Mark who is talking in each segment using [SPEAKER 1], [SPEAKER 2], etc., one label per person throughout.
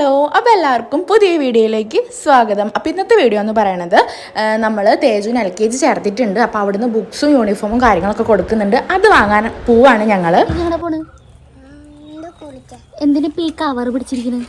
[SPEAKER 1] Hello അപ്പോൾ എല്ലാവർക്കും പുതിയ വീഡിയോയിലേക്ക് സ്വാഗതം. അപ്പോൾ ഇന്നത്തെ വീഡിയോ എന്ന് പറയുന്നത് നമ്മൾ തേജുവിന് എൽ കെ ജി ചേർത്തിട്ടുണ്ട്. അപ്പോൾ അവിടുന്ന് ബുക്സും യൂണിഫോമും കാര്യങ്ങളൊക്കെ കൊടുക്കുന്നുണ്ട്. അത് വാങ്ങാൻ പോവാണ് ഞങ്ങൾ
[SPEAKER 2] എന്തിനു ഈ കവർ പിടിച്ചിരിക്കുന്നത്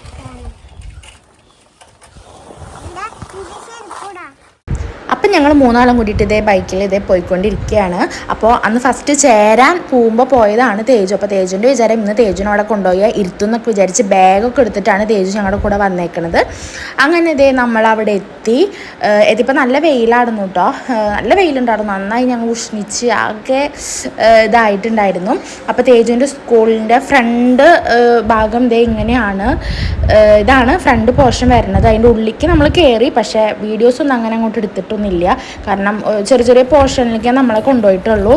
[SPEAKER 1] അപ്പം ഞങ്ങൾ മൂന്നാളും കൂടിയിട്ട് ഇതേ ബൈക്കിൽ ഇതേ പോയിക്കൊണ്ടിരിക്കുകയാണ് അപ്പോൾ അന്ന് ഫസ്റ്റ് ചേരാൻ പോകുമ്പോൾ പോയതാണ് തേജു. അപ്പോൾ തേജുവിന്റെ വിചാരം ഇന്ന് തേജുവിനെ അവിടെ കൊണ്ടുപോയി ഇരുത്തുന്നൊക്കെ വിചാരിച്ച് ബാഗൊക്കെ എടുത്തിട്ടാണ് തേജു ഞങ്ങളുടെ കൂടെ വന്നേക്കണത്. അങ്ങനെ ഇതേ നമ്മൾ അവിടെ എത്തി. ഇതിപ്പോൾ നല്ല വെയിലായിരുന്നു കേട്ടോ നല്ല വെയിലുണ്ടായിരുന്നു. നന്നായി ഞങ്ങൾ ഉഷ്ണിച്ച് ആകെ ഇതായിട്ടുണ്ടായിരുന്നു. അപ്പോൾ തേജുവിന്റെ സ്കൂളിന്റെ ഫ്രണ്ട് ഭാഗം ഇതേ ഇങ്ങനെയാണ്. ഇതാണ് ഫ്രണ്ട് പോർഷൻ വരുന്നത്. അതിന്റെ ഉള്ളിലേക്ക് നമ്മൾ കയറി പക്ഷേ വീഡിയോസ് ഒന്നും അങ്ങനെ അങ്ങോട്ട് എടുത്തിട്ടൊന്നുമില്ല. കാരണം ചെറിയ ചെറിയ പോർഷനിലേക്ക് നമ്മളെ കൊണ്ടുപോയിട്ടുള്ളൂ.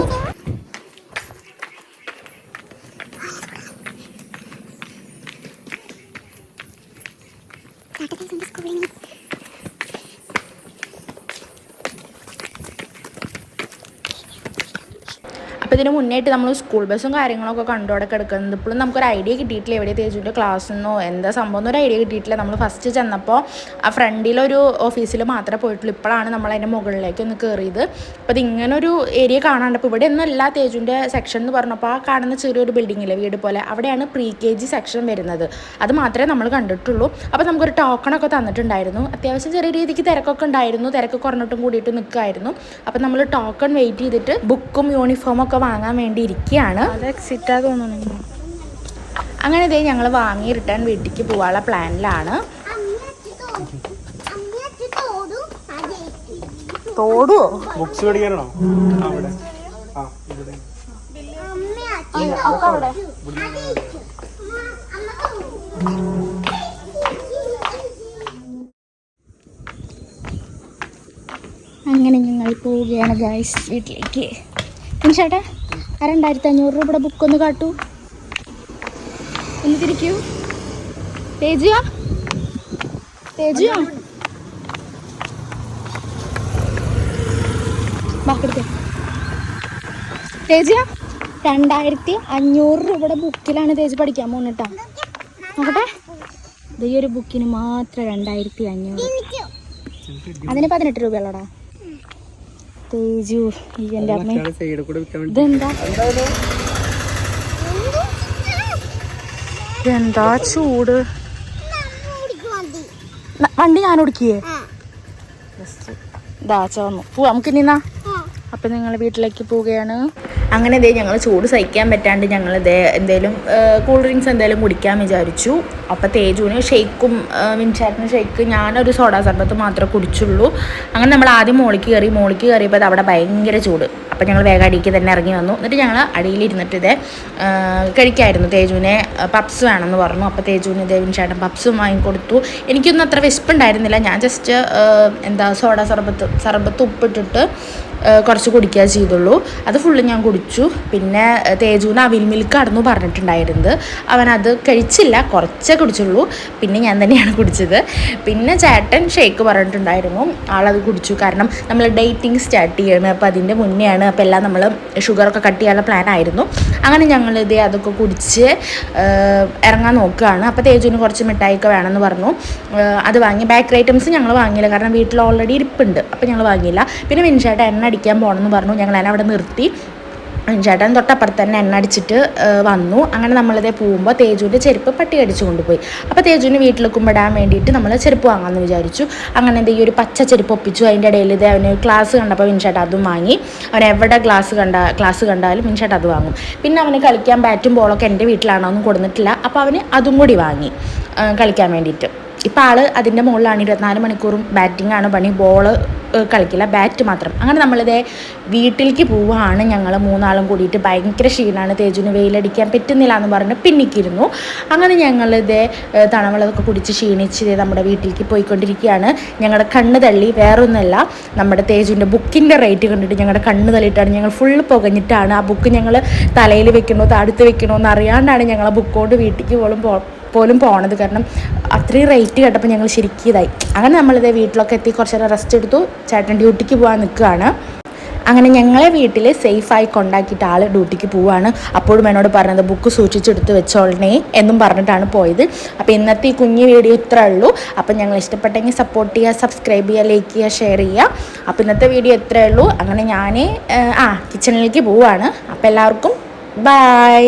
[SPEAKER 1] അപ്പോൾ ഇതിന് മുന്നേയിട്ട് നമ്മൾ സ്കൂൾ ബസ്സും കാര്യങ്ങളൊക്കെ കണ്ടോടെ കിടക്കുന്നത് ഇപ്പോഴും നമുക്കൊരു ഐഡിയ കിട്ടിയിട്ടില്ല. എവിടെ തേജുവിന്റെ ക്ലാസ്സിൽ എന്താ സംഭവം എന്നൊരു ഐഡിയ കിട്ടിയിട്ടില്ല. നമ്മൾ ഫസ്റ്റ് ചെന്നപ്പോൾ ആ ഫ്രണ്ടിലൊരു ഓഫീസിൽ മാത്രമേ പോയിട്ടുള്ളൂ ഇപ്പോഴാണ് നമ്മൾ അതിന്റെ മുകളിലേക്ക് ഒന്ന് കയറിയത് അപ്പോൾ ഇതിങ്ങനൊരു ഏരിയ കാണാണ്ട് അപ്പോൾ ഇവിടെ ഒന്നും എല്ലാ തേജുവിന്റെ സെക്ഷൻ എന്ന് പറഞ്ഞപ്പോൾ ആ കാണുന്ന ചെറിയൊരു ബിൽഡിങ്ങില്ലേ വീട് പോലെ? അവിടെയാണ് പ്രീ കെ ജി സെക്ഷൻ വരുന്നത്. അത് മാത്രമേ നമ്മൾ കണ്ടിട്ടുള്ളൂ. അപ്പോൾ നമുക്കൊരു ടോക്കണൊക്കെ തന്നിട്ടുണ്ടായിരുന്നു. അത്യാവശ്യം ചെറിയ രീതിക്ക് തിരക്കൊക്കെ ഉണ്ടായിരുന്നു. തിരക്ക് കുറഞ്ഞിട്ടും കൂടിയിട്ട് നിൽക്കുമായിരുന്നു അപ്പോൾ നമ്മൾ ടോക്കൺ വെയിറ്റ് ചെയ്തിട്ട് ബുക്കും യൂണിഫോമൊക്കെ വാങ്ങാൻ വേണ്ടി ഇരിക്കുകയാണ്
[SPEAKER 2] അത് എക്സിറ്റാ തോന്നുന്നു
[SPEAKER 1] അങ്ങനെ ഇതേ ഞങ്ങൾ വാങ്ങി റിട്ടേൺ വീട്ടിലേക്ക് പോകാനുള്ള പ്ലാനിലാണ്
[SPEAKER 2] തോടുവോ
[SPEAKER 3] ബുക്സ് മേടിക്കാനാണോ? അവിടെ. ആ ഇവിടെ.
[SPEAKER 2] അങ്ങനെ ഞങ്ങൾ പോവുകയാണ് ഗായ്സ് വീട്ടിലേക്ക്. ചേട്ടാ ആ രണ്ടായിരത്തി അഞ്ഞൂറ് രൂപയുടെ ബുക്ക് ഒന്ന് കാട്ടൂ. ഒന്ന് തിരിക്കൂ. തേജിയാ തേജിയാ ബാക്കെടുത്തേ തേജിയ രണ്ടായിരത്തി അഞ്ഞൂറ് രൂപയുടെ ബുക്കിലാണ് തേജ് പഠിക്കാൻ പോകുന്നിട്ടാ നോക്കട്ടെ. ഈ ഒരു ബുക്കിന് മാത്രം രണ്ടായിരത്തി അഞ്ഞൂറ് അതിന് പതിനെട്ട് രൂപയുള്ളടാ. തേജു ഈ എന്റെ അമ്മ. ഇതെന്താ?
[SPEAKER 1] എന്താ ചൂട്?
[SPEAKER 2] വണ്ടി ഞാൻ ഓടിക്കേ
[SPEAKER 1] ദാച്ച വന്നു. പോവാ നമുക്ക് ഇനി എന്നാ അപ്പൊ നിങ്ങൾ വീട്ടിലേക്ക് പോവുകയാണ്. അങ്ങനെ ഇതേ ഞങ്ങൾ ചൂട് സഹിക്കാൻ പറ്റാണ്ട് ഞങ്ങൾ ഇതേ എന്തേലും കൂൾ ഡ്രിങ്ക്സ് എന്തേലും കുടിക്കാൻ വിചാരിച്ചു. അപ്പം തേജുവിന് ഷെയ്ക്കും മിൻചാറ്റിന് ഷെയ്ക്ക് ഞാനൊരു സോഡാ സർബത്ത് മാത്രമേ കുടിച്ചുള്ളൂ. അങ്ങനെ നമ്മൾ ആദ്യം മോളിക്ക് കയറി മോളിക്ക് കയറിയപ്പോൾ അത് അവിടെ ഭയങ്കര ചൂട്. അപ്പം ഞങ്ങൾ വേഗം അടിക്ക് തന്നെ ഇറങ്ങി വന്നു. എന്നിട്ട് ഞങ്ങൾ അടിയിലിരുന്നിട്ട് ഇതേ കഴിക്കായിരുന്നു തേജുവിനെ പപ്സ് വേണമെന്ന് പറഞ്ഞു. അപ്പോൾ തേജുവിന് ഇതേ മിൻചാട്ടൻ പപ്സും വാങ്ങിക്കൊടുത്തു. എനിക്കൊന്നും അത്ര വിശപ്പുണ്ടായിരുന്നില്ല. ഞാൻ ജസ്റ്റ് എന്താ സോഡാ സർബത്ത് സർബത്ത് ഉപ്പിട്ടിട്ട് കുറച്ച് കുടിക്കുക ചെയ്തുള്ളൂ. അത് ഫുള്ള് ഞാൻ കുടിച്ചു. പിന്നെ തേജുവിന് അവിൽ മിൽക്ക് മിൽക്കായിരുന്നു പറഞ്ഞിട്ടുണ്ടായിരുന്നത്. അവൻ അത് കഴിച്ചില്ല കുറച്ചേ കുടിച്ചുള്ളൂ. പിന്നെ ഞാൻ തന്നെയാണ് കുടിച്ചത്. പിന്നെ ചേട്ടൻ ഷേക്ക് പറഞ്ഞിട്ടുണ്ടായിരുന്നു. ആളത് കുടിച്ചു. കാരണം നമ്മൾ ഡേറ്റിംഗ് സ്റ്റാർട്ട് ചെയ്യണം. അപ്പോൾ അതിന്റെ മുന്നെയാണ് അപ്പോൾ എല്ലാം നമ്മൾ ഷുഗറൊക്കെ കട്ട് ചെയ്യാനുള്ള പ്ലാൻ ആയിരുന്നു. അങ്ങനെ ഞങ്ങൾ ഇതേ അതൊക്കെ കുടിച്ച് ഇറങ്ങാൻ നോക്കുകയാണ്. അപ്പോൾ തേജുവിന് കുറച്ച് മിഠായിയൊക്കെ വേണമെന്ന് പറഞ്ഞു. അത് വാങ്ങി ബേക്കറി ഐറ്റംസ് ഞങ്ങൾ വാങ്ങിയില്ല. കാരണം വീട്ടിൽ ഓൾറെഡി ഇരിപ്പുണ്ട്. അപ്പോൾ ഞങ്ങൾ വാങ്ങിയില്ല. പിന്നെ മിനിഷായിട്ട് എണ്ണ അടിക്കാൻ പോകണമെന്ന് പറഞ്ഞു. ഞങ്ങൾ അതിനെ അവിടെ നിർത്തി. ചേട്ടൻ തൊട്ടപ്പുറത്ത് തന്നെ എണ്ണ അടിച്ചിട്ട് വന്നു. അങ്ങനെ നമ്മളിതേ പോകുമ്പോൾ തേജുവിന്റെ ചെരുപ്പ് പട്ടി അടിച്ചു കൊണ്ടുപോയി. അപ്പോൾ തേജുവിന് വീട്ടിൽ കുമ്പിടാൻ വേണ്ടിയിട്ട് നമ്മൾ ചെരുപ്പ് വാങ്ങാമെന്ന് വിചാരിച്ചു. അങ്ങനെ ഈ ഒരു പച്ച ചെരുപ്പ് ഒപ്പിച്ചു. അതിന്റെ ഇടയിൽ ഇത് അവന് ക്ലാസ് കണ്ടപ്പോൾ വിൻചേട്ടൻ അതും വാങ്ങി. അവൻ എവിടെ ക്ലാസ് കണ്ട ക്ലാസ് കണ്ടാലും വിൻചേട്ടൻ അത് വാങ്ങും. പിന്നെ അവന് കളിക്കാൻ ബാറ്റും ബോളൊക്കെ എന്റെ വീട്ടിലാണോ ഒന്നും കൊടുത്തിട്ടില്ല അപ്പോൾ അവന് അതും കൂടി വാങ്ങി കളിക്കാൻ വേണ്ടിയിട്ട്. ഇപ്പോൾ ആൾ അതിന്റെ മുകളിലാണ്. ഇരുപത്തിനാല് മണിക്കൂറും ബാറ്റിംഗ് ആണ്. പണി ബോൾ കളിക്കില്ല. ബാറ്റ് മാത്രം. അങ്ങനെ നമ്മളിതേ വീട്ടിലേക്ക് പോവുകയാണ് ഞങ്ങൾ മൂന്നാളും കൂടിയിട്ട്. ഭയങ്കര ക്ഷീണമാണ് തേജുവിന് വെയിലടിക്കാൻ പറ്റുന്നില്ല എന്ന് പറഞ്ഞ് പിന്നിക്കിരുന്നു. അങ്ങനെ ഞങ്ങളിതേ ഏഹ്, തണവെള്ളമൊക്കെ കുടിച്ച് ക്ഷീണിച്ച് നമ്മുടെ വീട്ടിലേക്ക് പോയിക്കൊണ്ടിരിക്കുകയാണ്. ഞങ്ങളുടെ കണ്ണ് തള്ളി. വേറൊന്നുമല്ല. നമ്മുടെ തേജുവിന്റെ ബുക്കിന്റെ റേറ്റ് കണ്ടിട്ട് ഞങ്ങളുടെ കണ്ണ് തള്ളിയിട്ടാണ് ഞങ്ങൾ ഫുള്ള് പുകഞ്ഞിട്ടാണ്. ആ ബുക്ക് ഞങ്ങൾ തലയിൽ വെക്കണോ താടുത്ത് വെക്കണോ എന്ന് അറിയാണ്ടാണ് ഞങ്ങൾ ആ വീട്ടിലേക്ക് പോലും പോലും പോണത്. കാരണം അത്രയും റേറ്റ് കേട്ടപ്പോൾ ഞങ്ങൾ ശരിക്കും ഇതായി. അങ്ങനെ നമ്മളിത് വീട്ടിലൊക്കെ എത്തി കുറച്ച് നേരം റെസ്റ്റ് എടുത്തു. ചേട്ടൻ ഡ്യൂട്ടിക്ക് പോകാൻ നിൽക്കുകയാണ് അങ്ങനെ ഞങ്ങളെ വീട്ടിൽ സേഫായി കൊണ്ടാക്കിയിട്ട് ആൾ ഡ്യൂട്ടിക്ക് പോവാണ്. അപ്പോഴും എന്നോട് പറഞ്ഞത് ബുക്ക് സൂക്ഷിച്ചെടുത്ത് വെച്ചോളണേ എന്നും പറഞ്ഞിട്ടാണ് പോയത്. അപ്പോൾ ഇന്നത്തെ ഈ കുഞ്ഞു വീഡിയോ ഇത്ര ഉള്ളൂ. അപ്പോൾ ഞങ്ങൾ ഇഷ്ടപ്പെട്ടെങ്കിൽ സപ്പോർട്ട് ചെയ്യുക സബ്സ്ക്രൈബ് ചെയ്യുക ലൈക്ക് ചെയ്യുക ഷെയർ ചെയ്യുക. അപ്പോൾ ഇന്നത്തെ വീഡിയോ ഇത്രേ ഉള്ളൂ. അങ്ങനെ ഞാൻ ആ കിച്ചണിലേക്ക് പോവാണ്. അപ്പോൾ എല്ലാവർക്കും ബൈ